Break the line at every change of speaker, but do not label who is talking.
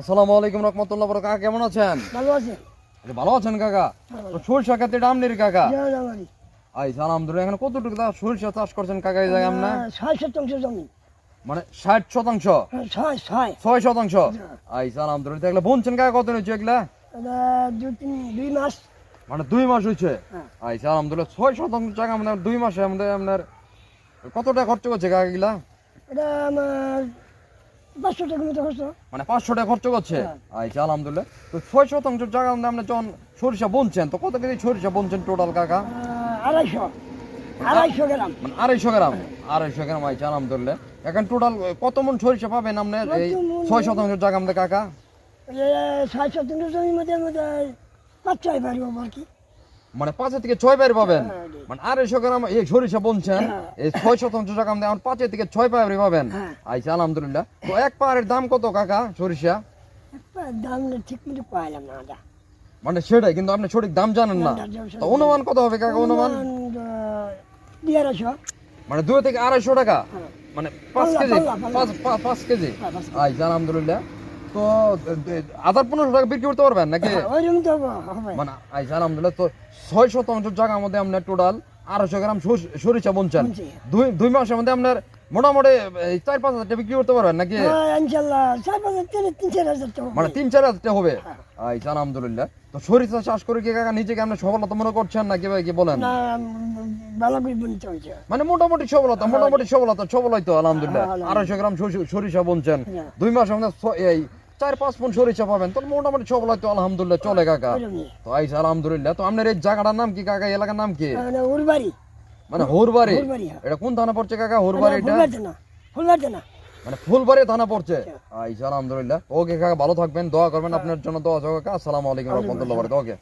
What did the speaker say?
আসসালামু আলাইকুম রহমতুল্লাহ বড় কাকা কেমন আছেন?
ভালো আছে।
এই ভালো আছেন কাকা? তো সরিষা খেতে ডামনির কাকা। আই আলহামদুলিল্লাহ এখানে কতটুকু তা সরিষা চাষ করছেন কাকা এই জায়গায় আপনি?
ছয় শতাংশ জমি।
মানে ষাট শতাংশ?
হ্যাঁ, ছয়
শতাংশ? আই আলহামদুলিল্লাহ দেখলে বুনছেন কাকা কত নিচ্ছে এগুলা?
দুই তিন দুই মাস।
মানে দুই মাস হয়েছে?
হ্যাঁ।
আই আলহামদুলিল্লাহ ছয় শতাংশ জায়গা মানে দুই মাসে আমাদের আপনার কত টাকা খরচ করছে কাকা এগুলা?
এটা আমার পাঁচশো টাকা মতো খরচ।
মানে পাঁচশো টাকা খরচ করছে?
হ্যাঁ।
আচ্ছা আলহামদুলিল্লাহ। তো ছয় শতাংশ জায়গা আপনি যখন সরিষা বুনছেন তো কত কেজি সরিষা বুনছেন টোটাল কাকা?
আড়াইশো। আড়াইশো গ্রাম।
মানে আড়াইশো গ্রাম। আড়াইশো গ্রাম আইছে আলহামদুলিল্লাহ। এখন টোটাল কত মন সরিষা পাবেন আপনি? এই ছয় শতাংশ জায়গা মধ্যে কাকা?
ছয় শতাংশ জমির মধ্যে পাঁচ ছয় পারিব আর কি।
মানে পাঁচের থেকে ছয় বাইরে পাবেন
হ্যাঁ, জি।
মানে আড়াইশো গ্রাম এই সরিষা বুনছেন
হ্যাঁ।
এই ছয় শতাংশ জায়গা মধ্যে এখন পাঁচের থেকে ছয় বাইরে পাবেন
হ্যাঁ।
আইছে আলহামদুলিল্লাহ তো এক পাহাড়ের দাম কত কাকা সরিষা
দাম ঠিক মতো পাইলাম না
মানে সেটাই কিন্তু আপনি সঠিক দাম জানেন না। তো অনুমান কত হবে কাকা অনুমান মানে দুই থেকে আড়াইশো টাকা
হ্যাঁ।
মানে পাঁচ কেজি। পাঁচ পাঁচ কেজি
হ্যাঁ, পাঁচ।
আচ্ছা আলহামদুলিল্লাহ তো হাজার পনেরোশো টাকা বিক্রি করতে পারবেন নাকি?
তো হবে।
মানে আচ্ছা আলহামদুলিল্লাহ তো ছয় শতাংশ জায়গার মধ্যে আপনার টোটাল আড়াইশো গ্রাম সরিষা বুনছেন। দুই দুই মাসের মধ্যে আপনার মোটামুটি চার পাঁচ হাজার বিক্রি করতে পারবেন নাকি?
হ্যাঁ, হাজার তিন চার হাজার
মানে তিন চার হাজার হবে?
হ্যাঁ।
আচ্ছা আলহামদুলিল্লাহ। তো সরিষা চাষ করে কি কাকা নিজেকে আপনি সফলতা মনে করছেন নাকি ভাই কি বলেন? মানে মোটামুটি সফলতা মোটামুটি সফলতা সফল হয়তো আলহামদুলিল্লাহ।
হ্যাঁ,
আড়াইশো গ্রাম সরিষা- বুনছেন।
হ্যাঁ।
দুই মাস আমাদের ছ- এই চার পাঁচ মন সরিষা পাবেন। তো মোটামুটি সফল তো আলহামদুলিল্লাহ চলে কাকা। তো আইসা আলহামদুলিল্লাহ। তো আপনার এই জায়গাটার নাম কি কাকা? এলাকার নাম কি?
মানে উরবাড়ি
মানে হোরবাড়ি?
হ্যাঁ।
এটা কোন থানা পড়ছে কাকা? হোরবাড়ি এটা? মানে ফুলবাড়ি থানা পড়ছে? আইসা আলহামদুলিল্লাহ। ওকে কাকা ভালো থাকবেন। দোয়া করবেন আপনার জন্য। দোয়া কাকা। আসসালামু আলাইকুম রহমতুল্লাহ ওকে।